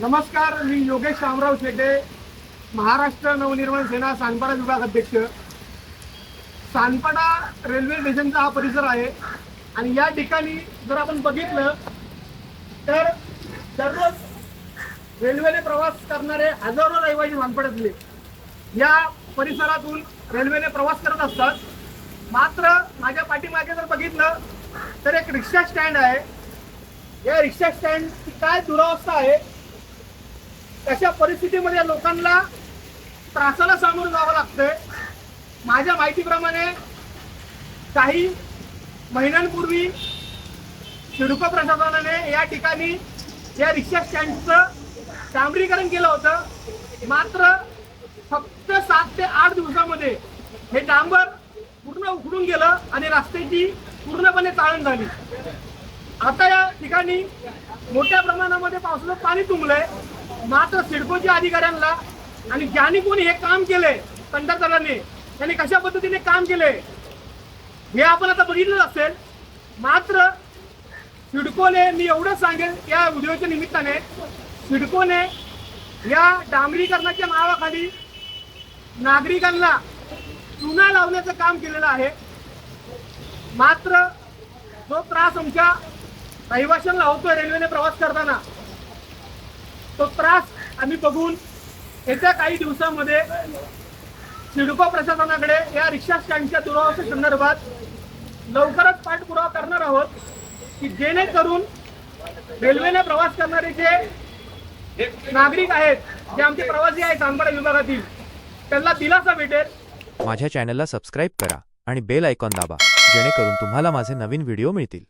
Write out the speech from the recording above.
नमस्कार मी योगेश शामराव शेटे महाराष्ट्र नवनिर्माण सेना सानपाडा विभाग अध्यक्ष. सानपाडा रेल्वे स्टेशनचा हा परिसर आहे आणि या ठिकाणी जर आपण बघितलं तर दररोज रेल्वेने प्रवास करणारे हजारो रहिवासी सानपाड्यातले या परिसरातून रेल्वेने प्रवास करत असतात. मात्र माझ्या पाठीमागे जर बघितलं तर एक रिक्षा स्टँड आहे. या रिक्षा स्टँडची काय दुरावस्था आहे तशा परिस्थितीमध्ये लोकांना त्रासाला सामोरं जावं लागतंय. माझ्या माहितीप्रमाणे काही महिन्यांपूर्वी सिडको प्रशासनाने या ठिकाणी या रिक्षा स्टँडचं डांबरीकरण केलं होतं. मात्र फक्त सात ते आठ दिवसामध्ये हे डांबर पूर्ण उघडून गेलं आणि रस्त्याची पूर्णपणे चाळण झाली. आता या ठिकाणी मोठ्या प्रमाणामध्ये पावसाचं पाणी तुंबलंय. मात्र सिडकोच्या अधिकाऱ्यांना आणि ज्यांनी कोणी हे काम केलंय कंत्राटदारांनी त्यांनी कशा पद्धतीने काम केले हे आपण आता बघितलं असेल. मात्र सिडकोने मी एवढं सांगेल या व्हिडिओच्या निमित्ताने सिडकोने या डांबरीकरणाच्या नावाखाली नागरिकांना चुना लावण्याचं काम केलेलं आहे. मात्र जो त्रास आमच्या रहिवाशांना होतोय रेल्वेने प्रवास करताना तो त्रास आम्ही बघून येत्या काही दिवसामध्ये सिडको प्रशासनाकडे या रिक्षा स्टँडच्या दुरावस्थे संदर्भात लवकरच पाठपुरावा करणार आहोत की जेणेकरून रेल्वेने प्रवास करणारे जे नागरिक आहेत जे आमचे प्रवासी आहेत सानपाडा विभागातील त्यांना दिलासा भेटेल. माझ्या चॅनलला सबस्क्राईब करा आणि बेल आयकॉन दाबा जेणेकरून तुम्हाला माझे नवीन व्हिडिओ मिळतील.